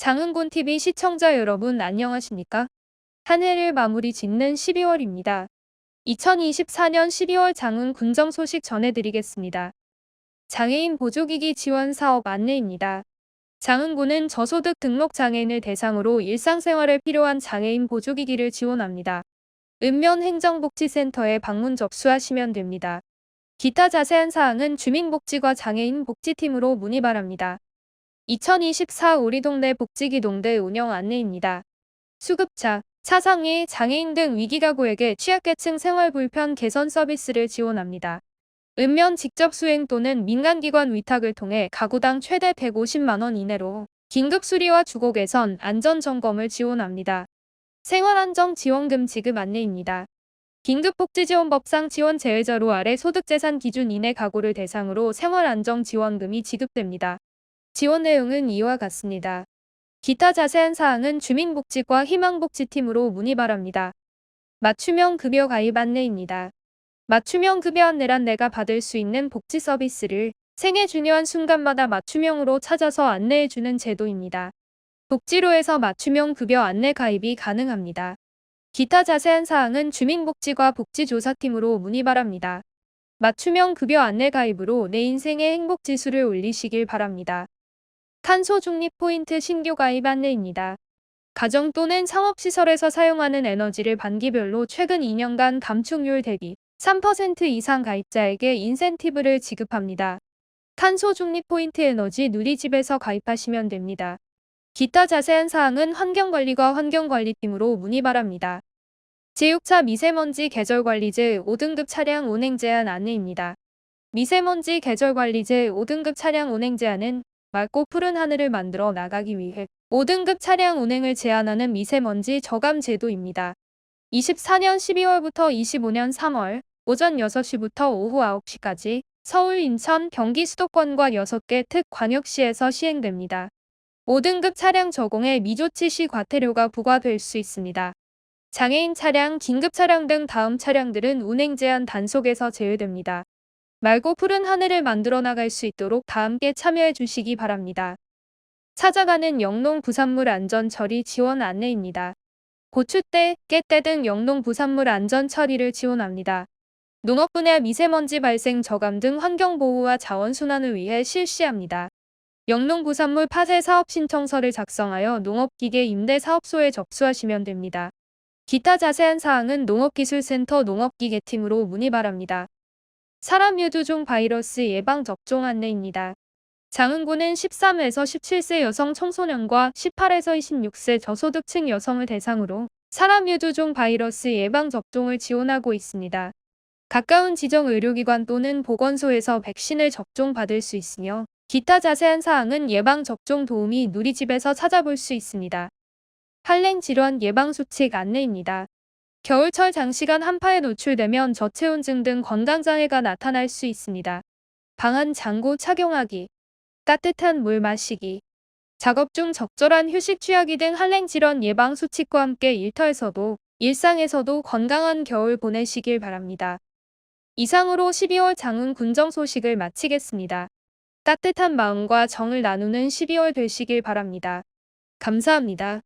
장흥곤TV 시청자 여러분 안녕하십니까? 한 해를 마무리 짓는 12월입니다. 2024년 12월 장흥 군정 소식 전해드리겠습니다. 장애인 보조기기 지원 사업 안내입니다. 장흥군은 저소득 등록 장애인을 대상으로 일상생활에 필요한 장애인 보조기기를 지원합니다. 읍면 행정복지센터에 방문 접수하시면 됩니다. 기타 자세한 사항은 주민복지과 장애인 복지팀으로 문의 바랍니다. 2024 우리 동네 복지기동대 운영 안내입니다. 수급차, 차상위, 장애인 등 위기가구에게 취약계층 생활 불편 개선 서비스를 지원합니다. 읍면 직접 수행 또는 민간기관 위탁을 통해 가구당 최대 150만원 이내로 긴급 수리와 주거 개선, 안전점검을 지원합니다. 생활안정지원금 지급 안내입니다. 긴급복지지원법상 지원 제외자로 아래 소득재산 기준 이내 가구를 대상으로 생활안정지원금이 지급됩니다. 지원 내용은 이와 같습니다. 기타 자세한 사항은 주민복지과 희망복지팀으로 문의 바랍니다. 맞춤형 급여 가입 안내입니다. 맞춤형 급여 안내란 내가 받을 수 있는 복지 서비스를 생애 중요한 순간마다 맞춤형으로 찾아서 안내해주는 제도입니다. 복지로에서 맞춤형 급여 안내 가입이 가능합니다. 기타 자세한 사항은 주민복지과 복지조사팀으로 문의 바랍니다. 맞춤형 급여 안내 가입으로 내 인생의 행복 지수를 올리시길 바랍니다. 탄소 중립 포인트 신규 가입 안내입니다. 가정 또는 상업시설에서 사용하는 에너지를 반기별로 최근 2년간 감축률 대비 3% 이상 가입자에게 인센티브를 지급합니다. 탄소 중립 포인트 에너지 누리집에서 가입하시면 됩니다. 기타 자세한 사항은 환경관리과 환경관리팀으로 문의 바랍니다. 제6차 미세먼지 계절관리제 5등급 차량 운행 제한 안내입니다. 미세먼지 계절관리제 5등급 차량 운행 제한은 맑고 푸른 하늘을 만들어 나가기 위해 5등급 차량 운행을 제한하는 미세먼지 저감 제도입니다. 24년 12월부터 25년 3월 오전 6시부터 오후 9시까지 서울, 인천, 경기 수도권과 6개 특 광역시에서 시행됩니다. 5등급 차량 저공에 미조치 시 과태료가 부과될 수 있습니다. 장애인 차량, 긴급 차량 등 다음 차량들은 운행 제한 단속에서 제외됩니다. 맑고 푸른 하늘을 만들어 나갈 수 있도록 다 함께 참여해 주시기 바랍니다. 찾아가는 영농 부산물 안전 처리 지원 안내입니다. 고추대, 깨대 등 영농 부산물 안전 처리를 지원합니다. 농업 분야 미세먼지 발생 저감 등 환경 보호와 자원 순환을 위해 실시합니다. 영농 부산물 파쇄 사업 신청서를 작성하여 농업기계 임대 사업소에 접수하시면 됩니다. 기타 자세한 사항은 농업기술센터 농업기계팀으로 문의 바랍니다. 사람 유두종 바이러스 예방 접종 안내입니다. 장흥군은 13에서 17세 여성 청소년과 18에서 26세 저소득층 여성을 대상으로 사람 유두종 바이러스 예방 접종을 지원하고 있습니다. 가까운 지정 의료기관 또는 보건소에서 백신을 접종받을 수 있으며 기타 자세한 사항은 예방접종 도우미 누리집에서 찾아볼 수 있습니다. 한랭 질환 예방수칙 안내입니다. 겨울철 장시간 한파에 노출되면 저체온증 등 건강장애가 나타날 수 있습니다. 방한 장구 착용하기, 따뜻한 물 마시기, 작업 중 적절한 휴식 취하기 등 한랭 질환 예방 수칙과 함께 일터에서도 일상에서도 건강한 겨울 보내시길 바랍니다. 이상으로 12월 장흥 군정 소식을 마치겠습니다. 따뜻한 마음과 정을 나누는 12월 되시길 바랍니다. 감사합니다.